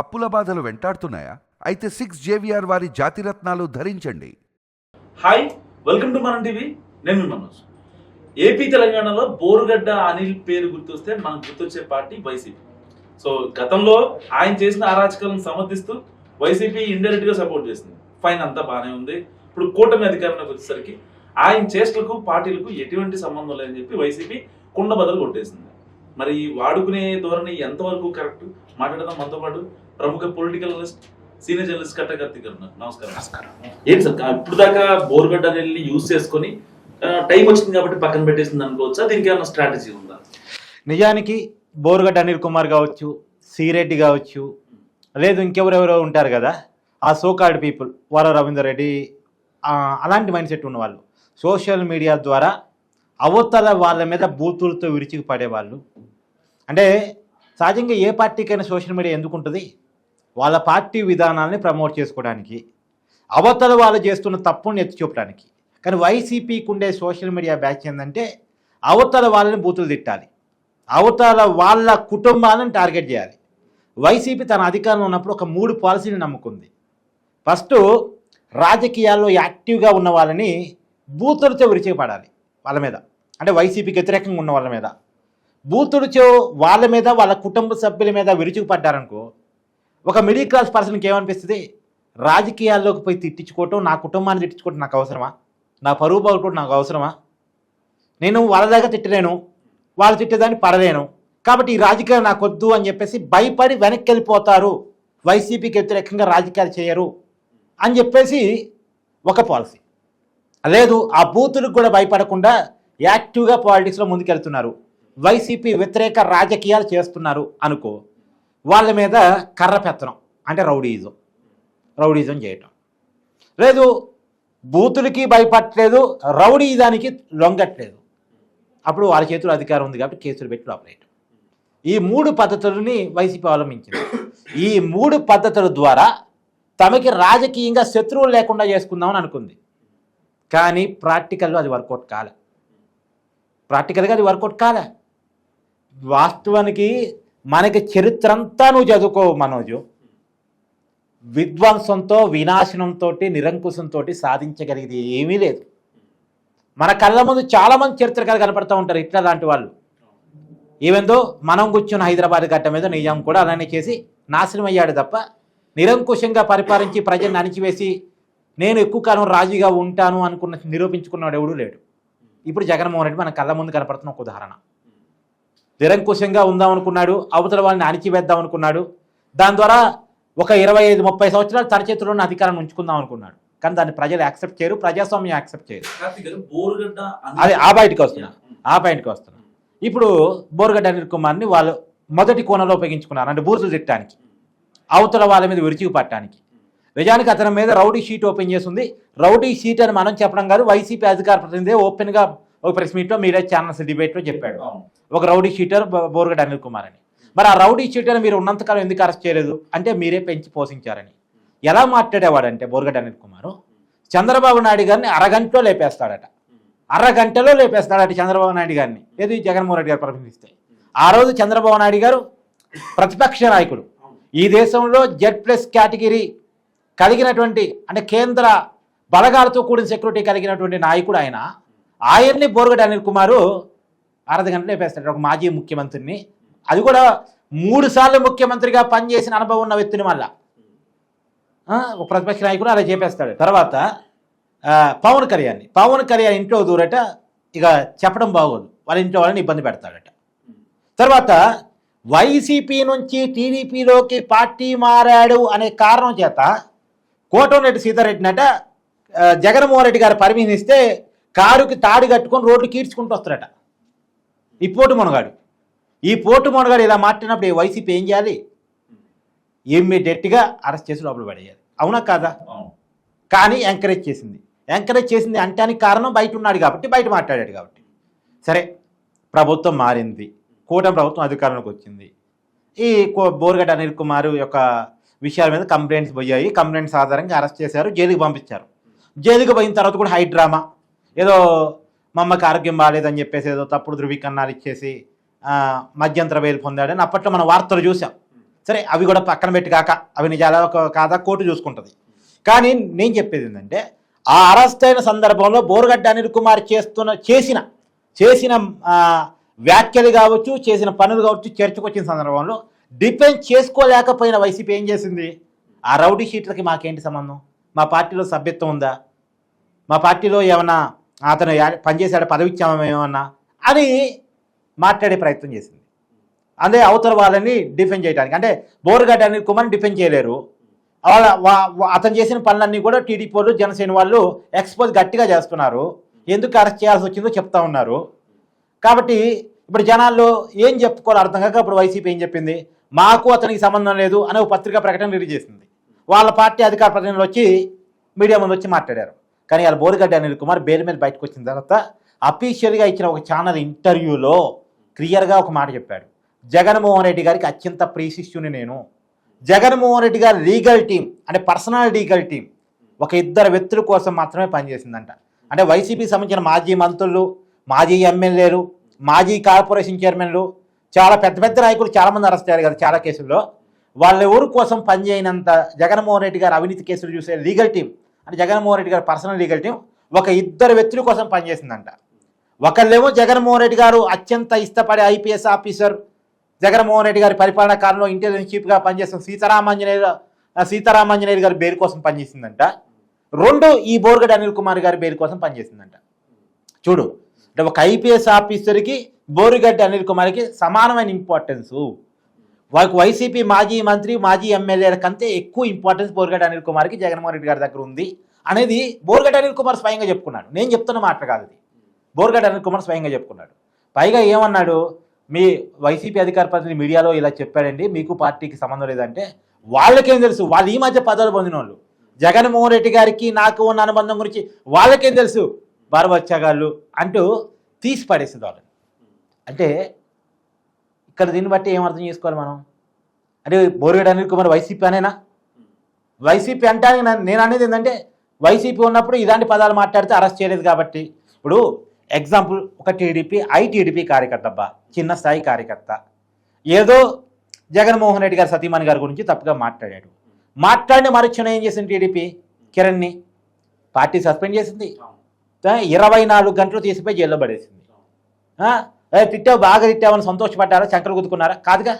అప్పుల బాధలు వెంటాడుతున్నాయా? అయితే సిక్స్ జేవిఆర్ వారి జాతిరత్నాలు ధరించండి. Hi welcome to Manam TV. నేను మనోజ్. ఏపీ తెలంగాణలో బోరుగడ్డ అనిల్ పేరు గుర్తొస్తే మనకు గుర్తొచ్చే పార్టీ వైసీపీ. సో గతంలో ఆయన చేసిన అరాచకాలను సమర్థిస్తూ వైసీపీ ఇండైరెక్ట్గా సపోర్ట్ చేసింది. ఫైన్ అంతా బాగానే ఉంది. ఇప్పుడు కూటమి అధికారంలోకి వచ్చేసరికి ఆయన చేష్టలకు పార్టీలకు ఎటువంటి సంబంధం లేదని చెప్పి వైసీపీ కుండ బదులు కొట్టేసింది. మరి ఈ వాడుకునే ధోరణి ఎంతవరకు కరెక్ట్? మాట్లాడదాం మనతో పాటు. ప్రముఖ పొలిటికల్ అనలిస్ట్ సీనియర్ జర్నలిస్ట్ కట్టకర్తి గారు. నమస్కారం. నమస్కారం. ఏంటి సార్ ఇప్పుడు దాకా బోర్గడ్డ అనేది యూజ్ చేసుకొని టైం వచ్చింది కాబట్టి పక్కన పెట్టేసింది అనుకోవచ్చా? దీనికి ఏమైనా స్ట్రాటజీ ఉందా? నిజానికి బోరుగడ్డ అనిల్ కుమార్ కావచ్చు సిరెడ్డి కావచ్చు లేదు ఇంకెవరెవరో ఉంటారు కదా ఆ సోకార్డ్ పీపుల్ వార రవీందర్ రెడ్డి అలాంటి మైండ్ సెట్ ఉన్నవాళ్ళు సోషల్ మీడియా ద్వారా అవతల వాళ్ళ మీద బూతులతో విరిచికి పడేవాళ్ళు అంటే సహజంగా ఏ పార్టీకైనా సోషల్ మీడియా ఎందుకు ఉంటుంది వాళ్ళ పార్టీ విధానాల్ని ప్రమోట్ చేసుకోవడానికి అవతల వాళ్ళు చేస్తున్న తప్పుని ఎత్తి చూపడానికి. కానీ వైసీపీకి ఉండే సోషల్ మీడియా బ్యాచ్ ఏంటంటే అవతల వాళ్ళని బూతులు తిట్టాలి. అవతల వాళ్ళ కుటుంబాలను టార్గెట్ చేయాలి. వైసీపీ తన అధికారంలో ఉన్నప్పుడు ఒక మూడు పాలసీని నమ్ముకుంది. ఫస్ట్ రాజకీయాల్లో యాక్టివ్గా ఉన్న వాళ్ళని బూతులతో విరిచిపడాలి వాళ్ళ మీద. అంటే వైసీపీకి వ్యతిరేకంగా ఉన్న వాళ్ళ మీద. బూతులతో వాళ్ళ మీద వాళ్ళ కుటుంబ సభ్యుల మీద విరుచుకుపడ్డారనుకో ఒక మిడిల్ క్లాస్ పర్సన్కి ఏమనిపిస్తుంది? రాజకీయాల్లోకి పోయి తిట్టించుకోవటం నా కుటుంబాన్ని తిట్టించుకోవటం నాకు అవసరమా? నా పరువు బాగుకోవటం నాకు అవసరమా? నేను వాళ్ళ దగ్గర తిట్టలేను వాళ్ళు తిట్టేదాన్ని పడలేను. కాబట్టి ఈ రాజకీయాలు నాకు వద్దు అని చెప్పేసి భయపడి వెనక్కి వెళ్ళిపోతారు. వైసీపీకి వ్యతిరేకంగా రాజకీయాలు చేయరు అని చెప్పేసి ఒక పాలసీ లేదు ఆ బూతులకు కూడా భయపడకుండా యాక్టివ్గా పాలిటిక్స్లో ముందుకెళ్తున్నారు. వైసీపీ వ్యతిరేక రాజకీయాలు చేస్తున్నారు అనుకో. వాళ్ళ మీద కర్ర పెత్తనం అంటే రౌడీజం. రౌడీజం చేయటం. లేదు బూతులకి భయపడట్లేదు రౌడీజానికి లొంగట్లేదు. అప్పుడు వాళ్ళ చేతులు అధికారం ఉంది కాబట్టి కేసులు పెట్టి లోపలేయటం ఈ మూడు పద్ధతులని వైసీపీ అవలంబించింది. ఈ మూడు పద్ధతుల ద్వారా తమకి రాజకీయంగా శత్రువులు లేకుండా చేసుకుందామని అనుకుంది. కానీ ప్రాక్టికల్లో అది వర్కౌట్ కాలే. ప్రాక్టికల్గా అది వర్కౌట్ కాలే. వాస్తవానికి మనకి చరిత్ర అంతా నువ్వు చదువుకో మనోజు. విధ్వంసంతో వినాశనంతో నిరంకుశంతో సాధించగలిగేది ఏమీ లేదు. మన కళ్ళ ముందు చాలామంది చరిత్రకారులు కనపడుతూ ఉంటారు ఇట్లా లాంటి వాళ్ళు. ఈవెందో మనం కూర్చున్న హైదరాబాద్ గట్ట మీద నిజాం కూడా అలానే చేసి నాశనం అయ్యాడు తప్ప నిరంకుశంగా పరిపాలించి ప్రజల్ని అణిచివేసి నేను ఎక్కువ కాలం రాజుగా ఉంటాను అనుకున్న నిరూపించుకున్నాడు ఎవడూ లేడు. ఇప్పుడు జగన్మోహన్ రెడ్డి మన కళ్ళ ముందు కనపడుతున్న ఒక ఉదాహరణ. నిరంకుశంగా ఉందాం అనుకున్నాడు అవతల వాళ్ళని అణిచివేద్దాం అనుకున్నాడు. దాని ద్వారా ఒక ఇరవై ఐదు ముప్పై సంవత్సరాలు తన ఉన్న అధికారాన్ని ఉంచుకుందాం అనుకున్నాడు. కానీ దాన్ని ప్రజలు యాక్సెప్ట్ చేయరు ప్రజాస్వామ్యం యాక్సెప్ట్ చేయరు. అది ఆ బయటకు వస్తున్నా ఆ పాయింట్కి వస్తున్నా. ఇప్పుడు బోరగడ్డ అనిల్ కుమార్ని వాళ్ళు మొదటి కోణంలో ఉపయోగించుకున్నారు అంటే బూతులు తిట్టడానికి అవతల వాళ్ళ మీద విరుచికి పట్టడానికి. నిజానికి అతని మీద రౌడీ షీట్ ఓపెన్ చేసింది రౌడీ షీట్ అని మనం చెప్పడం కాదు వైసీపీ అధికార ప్రతినిధి ఓపెన్గా ఒక ప్రెస్ మీట్లో మీడియా ఛానల్స్ డిబేట్లో చెప్పాడు. ఒక రౌడీ షీటర్ బ- బోరగడ్డ అనిల్ కుమార్ అని. మరి ఆ రౌడీ షీటర్ మీరు ఉన్నంతకాలం ఎందుకు అరెస్ట్ చేయలేదు? అంటే మీరే పెంచి పోషించారని. ఎలా మాట్లాడేవాడంటే బోరగడ్డ అనిల్ కుమారు? చంద్రబాబు నాయుడు గారిని అరగంటలో లేపేస్తాడట. అరగంటలో లేపేస్తాడట చంద్రబాబు నాయుడు గారిని. ఏది? జగన్మోహన్ రెడ్డి గారు ప్రశ్నిస్తే ఆ రోజు చంద్రబాబు నాయుడు గారు ప్రతిపక్ష నాయకుడు. ఈ దేశంలో జెడ్ ప్లస్ కేటగిరీ కలిగినటువంటి అంటే కేంద్ర బలగాలతో కూడిన సెక్యూరిటీ కలిగినటువంటి నాయకుడు ఆయన. ఆయన్ని బోరగడ్డ అనిల్ కుమారు అరవై గంటలు లేపేస్తాడు ఒక మాజీ ముఖ్యమంత్రిని. అది కూడా మూడు సార్లు ముఖ్యమంత్రిగా పనిచేసిన అనుభవం ఉన్న వ్యక్తిని మళ్ళా. ఒక ప్రతిపక్ష నాయకుడు అలా చేపేస్తాడు. తర్వాత పవన్ కళ్యాణ్ పవన్ కళ్యాణ్ ఇంట్లో దూరట ఇక చెప్పడం బాగోదు. వాళ్ళ ఇంట్లో వాళ్ళని ఇబ్బంది పెడతాడట. తర్వాత వైసీపీ నుంచి టీడీపీలోకి పార్టీ మారాడు అనే కారణం చేత కోటంరెడ్డి సీతారెడ్డినట జగన్మోహన్ రెడ్డి గారు పరిమిణిస్తే కారుకి తాడు కట్టుకొని రోడ్లు కీడ్చుకుంటూ వస్తాడట ఈ పోటు మునగాడు. ఈ పోటు మునగాడు ఇలా మాట్లాడినప్పుడు ఈ వైసీపీ ఏం చేయాలి? ఇమ్మీడియట్గా అరెస్ట్ చేసి లోపల పడేయాలి. అవునా కాదా. కానీ ఎంకరేజ్ చేసింది. ఎంకరేజ్ చేసింది అంటానికి కారణం బయట ఉన్నాడు కాబట్టి బయట మాట్లాడాడు కాబట్టి. సరే ప్రభుత్వం మారింది. కూటమి ప్రభుత్వం అధికారంలోకి వచ్చింది. ఈ కో- బోర్గడ్డ అనిల్ కుమార్ యొక్క విషయాల మీద కంప్లైంట్స్ పోయాయి. కంప్లైంట్స్ ఆధారంగా అరెస్ట్ చేశారు. జైలుకి పంపించారు. జైలుకి పోయిన తర్వాత కూడా హై డ్రామా. ఏదో మా అమ్మకి ఆరోగ్యం బాగాలేదని చెప్పేసి ఏదో తప్పుడు ధృవీకరణాలు ఇచ్చేసి మధ్యంతర వేలు పొందాడని అప్పట్లో మనం వార్తలు చూసాం. సరే అవి కూడా పక్కన పెట్టి కాక అవి నిజాలా ఒక- కాదా కోర్టు చూసుకుంటుంది. కానీ నేను చెప్పేది ఏంటంటే ఆ అరెస్ట్ అయిన సందర్భంలో బోరుగడ్డ అనిల్ కుమార్ చేస్తున్న చేసిన చేసిన వ్యాఖ్యలు కావచ్చు చేసిన పనులు కావచ్చు చర్చకు వచ్చిన సందర్భంలో డిపెండ్ చేసుకోలేకపోయిన వైసీపీ ఏం చేసింది? ఆ రౌడీ షీట్లకి మాకేంటి సంబంధం? మా పార్టీలో సభ్యత్వం ఉందా? మా పార్టీలో ఏమైనా అతను పనిచేశాడు పదవి ఇచ్చామా ఏమన్నా అని మాట్లాడే ప్రయత్నం చేసింది. అదే అవతల వాళ్ళని డిఫెండ్ చేయడానికి అంటే బోరుగడ్డ అనిల్ కుమార్ని డిఫెండ్ చేయలేరు. వాళ్ళ వా- అతను చేసిన పనులన్నీ కూడా టీడీపీ వాళ్ళు జనసేన వాళ్ళు ఎక్స్పోజ్ గట్టిగా చేస్తున్నారు. ఎందుకు అరెస్ట్ చేయాల్సి వచ్చిందో చెప్తా ఉన్నారు. కాబట్టి ఇప్పుడు జనాల్లో ఏం చెప్పుకోవాలో అర్థం కాక ఇప్పుడు వైసీపీ ఏం చెప్పింది? మాకు అతనికి సంబంధం లేదు అనే ఒక పత్రికా ప్రకటన రిలీజ్ చేసింది. వాళ్ళ పార్టీ అధికార ప్రతినిధులు వచ్చి మీడియా ముందు వచ్చి మాట్లాడారు. కానీ వాళ్ళ బోరుగడ్డ అనిల్ కుమార్ బెయిల్ మీద బయటకు వచ్చిన తర్వాత అఫీషియల్గా ఇచ్చిన ఒక ఛానల్ ఇంటర్వ్యూలో క్లియర్గా ఒక మాట చెప్పాడు. జగన్మోహన్ రెడ్డి గారికి అత్యంత ప్రీశిష్యుని నేను. జగన్మోహన్ రెడ్డి గారి లీగల్ టీం అంటే పర్సనల్ లీగల్ టీం ఒక ఇద్దరు వ్యక్తుల కోసం మాత్రమే పనిచేసిందంట. అంటే వైసీపీకి సంబంధించిన మాజీ మంత్రులు మాజీ ఎమ్మెల్యేలు మాజీ కార్పొరేషన్ చైర్మన్లు చాలా పెద్ద పెద్ద నాయకులు చాలామంది అరెస్ట్ అయ్యారు కదా చాలా కేసుల్లో. వాళ్ళ ఊరు కోసం పనిచేయనంత జగన్మోహన్ రెడ్డి గారు అవినీతి కేసులు చూసే లీగల్ టీం అంటే జగన్మోహన్ రెడ్డి గారు పర్సనల్ లీగల్ టీం ఒక ఇద్దరు వ్యక్తుల కోసం పనిచేసిందంట. ఒకళ్ళేమో జగన్మోహన్ రెడ్డి గారు అత్యంత ఇష్టపడే ఐపీఎస్ ఆఫీసర్ జగన్మోహన్ రెడ్డి గారి పరిపాలనా కాలంలో ఇంటెలిజెన్స్ చీఫ్గా పనిచేస్తున్న సీతారామాంజనేయ సీతారామాంజనేయులు గారి బెయిల్ కోసం పనిచేసిందంట. రెండు ఈ బోర్గడ్ అనిల్ కుమార్ గారి బెయిల్ కోసం పనిచేసిందంట. చూడు అంటే ఒక ఐపీఎస్ ఆఫీసర్కి బోరుగడ్డి అనిల్ కుమార్కి సమానమైన ఇంపార్టెన్సు వాళ్ళకి వైసీపీ మాజీ మంత్రి మాజీ ఎమ్మెల్యేల కంటే ఎక్కువ ఇంపార్టెన్స్ బోర్గడ్ అనిల్ కుమార్కి జగన్మోహన్ రెడ్డి గారి దగ్గర ఉంది అనేది బోర్గడ్ అనిల్ కుమార్ స్వయంగా చెప్పుకున్నాడు. నేను చెప్తున్న మాట కాదు అది బోర్గడ్డ అనిల్ కుమార్ స్వయంగా చెప్పుకున్నాడు. పైగా ఏమన్నాడు? మీ వైసీపీ అధికార ప్రతినిధి మీడియాలో ఇలా చెప్పాడండి మీకు పార్టీకి సంబంధం లేదంటే వాళ్ళకేం తెలుసు? వాళ్ళు ఈ మధ్య పదవులు పొందిన వాళ్ళు జగన్మోహన్ రెడ్డి గారికి నాకు ఉన్న అనుబంధం గురించి వాళ్ళకేం తెలుసు? బారబచ్చాగాళ్ళు అంటూ తీసి పడేసింది వాళ్ళని. అంటే ఇక్కడ దీన్ని బట్టి ఏం అర్థం చేసుకోవాలి మనం? అంటే బోరుగడ్డ అనిల్ కుమార్ వైసీపీ అనేనా? వైసీపీ నా- నేను అనేది ఏంటంటే వైసీపీ ఉన్నప్పుడు ఇలాంటి పదాలు మాట్లాడితే అరెస్ట్ చేయలేదు కాబట్టి. ఇప్పుడు ఎగ్జాంపుల్ ఒక టీడీపీ ఐ టీడీపీ కార్యకర్త అబ్బా చిన్న స్థాయి కార్యకర్త. ఏదో జగన్మోహన్ రెడ్డి గారి సతీమణి గారి గురించి తప్పుగా మాట్లాడాడు. మాట్లాడిన మరుక్షణం ఏం చేసింది టీడీపీ? కిరణ్ని. పార్టీ సస్పెండ్ చేసింది. ఇరవై నాలుగు గంటలు తీసిపోయి జైల్లో పడేసింది. తిట్టావు బాగా తిట్టావని సంతోషపడ్డారా? చంకలు గుద్దుకున్నారా? కాదుగా.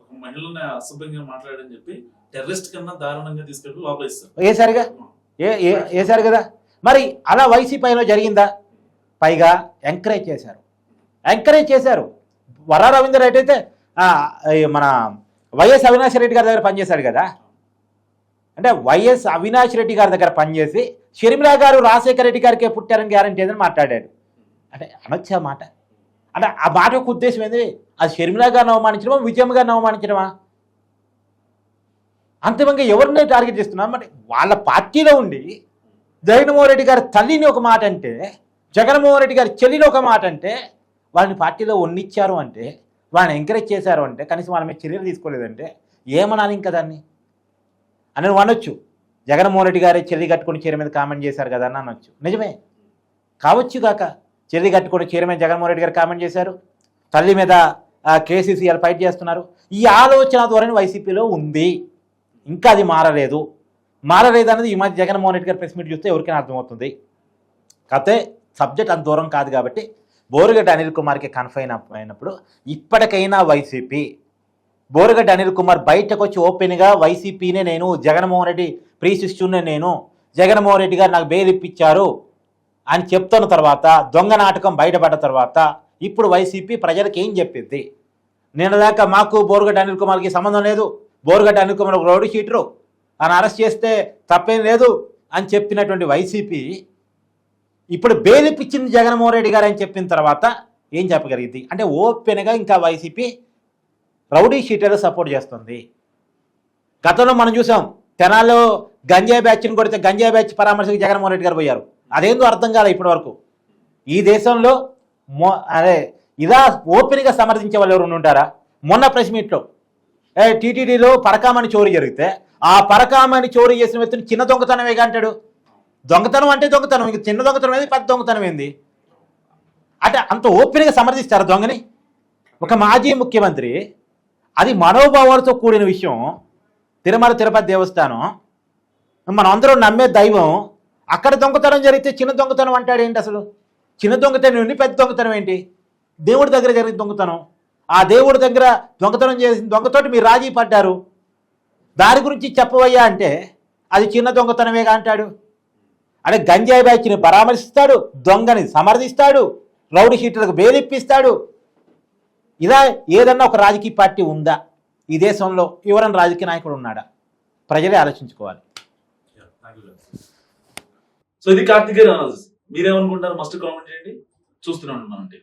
ఒక మహిళని అసభ్యంగా మాట్లాడని చెప్పి టెర్రరిస్ట్ కన్నా దారుణంగా తీసుకెళ్ళి లోపల ఇస్తారు. వేసారుగా ఏ ఏ- వేశారు కదా? మరి అలా వైసీపీలో జరిగిందా? పైగా ఎంకరేజ్ చేశారు. ఎంకరేజ్ చేశారు. వరా రవీంద్ర రెడ్డి అయితే మన వైఎస్ అవినాష్ రెడ్డి గారి దగ్గర పనిచేశాడు కదా? అంటే వైఎస్ అవినాష్ రెడ్డి గారి దగ్గర పనిచేసి షర్మిలా గారు రాజశేఖర రెడ్డి గారికే పుట్టారని గ్యారంటీ ఏదని మాట్లాడాడు. అంటే అనొచ్చా మాట? అంటే ఆ మాట యొక్క ఉద్దేశం ఏంది? అది షర్మిలా గారిని అవమానించడమా విజయమ్మ గారిని అవమానించడమా? అంతిమంగా ఎవరిని టార్గెట్ చేస్తున్నాం? మరి వాళ్ళ పార్టీలో ఉండి జగన్మోహన్ రెడ్డి గారి తల్లిని ఒక మాట అంటే జగన్మోహన్ రెడ్డి గారి చెల్లిని ఒక మాట అంటే వాళ్ళని పార్టీలో ఉన్నిచ్చారు అంటే వాళ్ళని ఎంకరేజ్ చేశారు అంటే కనీసం వాళ్ళ మీద చర్యలు తీసుకోలేదంటే ఏమనాలి ఇంకా దాన్ని? అని అనొచ్చు. జగన్మోహన్ రెడ్డి గారి చెల్లి కట్టుకుని చీర మీద కామెంట్ చేశారు కదా అని అనొచ్చు. నిజమే? కావచ్చు కాక. చెల్లి కట్టుకుని చైర్మన్ జగన్మోహన్ రెడ్డి గారు కామెంట్ చేశారు. తల్లి మీద కేసీసీఎల్ ఫైట్ చేస్తున్నారు. ఈ ఆలోచన ధోరణి వైసీపీలో ఉంది. ఇంకా అది మారలేదు. మారలేదు అనేది ఈ మధ్య జగన్మోహన్ రెడ్డి గారు ప్రెస్ మీట్ చూస్తే ఎవరికైనా అర్థమవుతుంది. కాకపోతే సబ్జెక్ట్ అంత దూరం కాదు కాబట్టి బోరుగడ్డ అనిల్ కుమార్కి కన్ఫైన్ అయినప్పుడు ఇప్పటికైనా వైసీపీ బోరుగడ్డ అనిల్ కుమార్ బయటకు వచ్చి ఓపెన్గా వైసీపీనే నేను జగన్మోహన్ రెడ్డి ప్రీశిష్యునే నేను జగన్మోహన్ రెడ్డి గారు నాకు బెయిల్ ఇప్పించారు అని చెప్తున్న తర్వాత దొంగ నాటకం బయటపడ్డ తర్వాత ఇప్పుడు వైసీపీ ప్రజలకు ఏం చెప్పింది? నేను దాకా మాకు బోరుగడ్డ అనిల్ కుమార్కి సంబంధం లేదు. బోరుగడ్డ అనిల్ కుమార్ ఒక రౌడీ షీటరు ఆయన అరెస్ట్ చేస్తే తప్పేం లేదు అని చెప్పినటువంటి వైసీపీ ఇప్పుడు బెయిల్ జగన్మోహన్ రెడ్డి గారు అని చెప్పిన తర్వాత ఏం చెప్పగలిగింది? అంటే ఓపెన్గా ఇంకా వైసీపీ రౌడీ షీటర్లు సపోర్ట్ చేస్తుంది. గతంలో మనం చూసాం తెనాల్లో గంజాయి బ్యాచ్ని కొడితే గంజాయి బ్యాచ్ పరామర్శకు జగన్మోహన్ రెడ్డి గారు పోయారు. అదేందో అర్థం కాలే ఇప్పటి వరకు ఈ దేశంలో మో అదే ఇదా ఓపెన్గా సమర్థించే వాళ్ళు ఎవరు ఉంటారా? మొన్న ప్రెస్ మీట్లో. ఏ టీటీడీలో పరకామణి చోరీ జరిగితే ఆ పరకామణి చోరీ చేసిన వ్యక్తిని చిన్న దొంగతనమేగా అంటాడు. దొంగతనం అంటే దొంగతనం. ఇంక చిన్న దొంగతనం ఏంది? పెద్ద దొంగతనం ఏంది? అంటే అంత ఓపెన్గా సమర్థిస్తారు దొంగని? ఒక మాజీ ముఖ్యమంత్రి అది మనోభావాలతో కూడిన విషయం తిరుమల తిరుపతి దేవస్థానం మనం అందరం నమ్మే దైవం అక్కడ దొంగతనం జరిగితే చిన్న దొంగతనం అంటాడు ఏంటి అసలు? చిన్న దొంగతనం ఏంటి? పెద్ద దొంగతనం ఏంటి? దేవుడి దగ్గర జరిగిన దొంగతనం. ఆ దేవుడి దగ్గర దొంగతనం చేసిన దొంగతోటి మీరు రాజీ పడ్డారు. దాని గురించి చెప్పవయ్యా అంటే అది చిన్న దొంగతనమేగా అంటాడు. అంటే గంజాయి బ్యాచ్ని పరామర్శిస్తాడు దొంగని సమర్థిస్తాడు రౌడీ షీట్లకు బేలిప్పిస్తాడు. ఇలా ఏదన్నా ఒక రాజకీయ పార్టీ ఉందా? ఈ దేశంలో ఎవరైనా రాజకీయ నాయకుడు ఉన్నాడా? ప్రజలే ఆలోచించుకోవాలి. సో ఇది కార్తికేయ అనాలిసిస్. మీరేమనుకుంటారు మస్ట్ కామెంట్ చేయండి. చూస్తూనే ఉన్నాం అంటే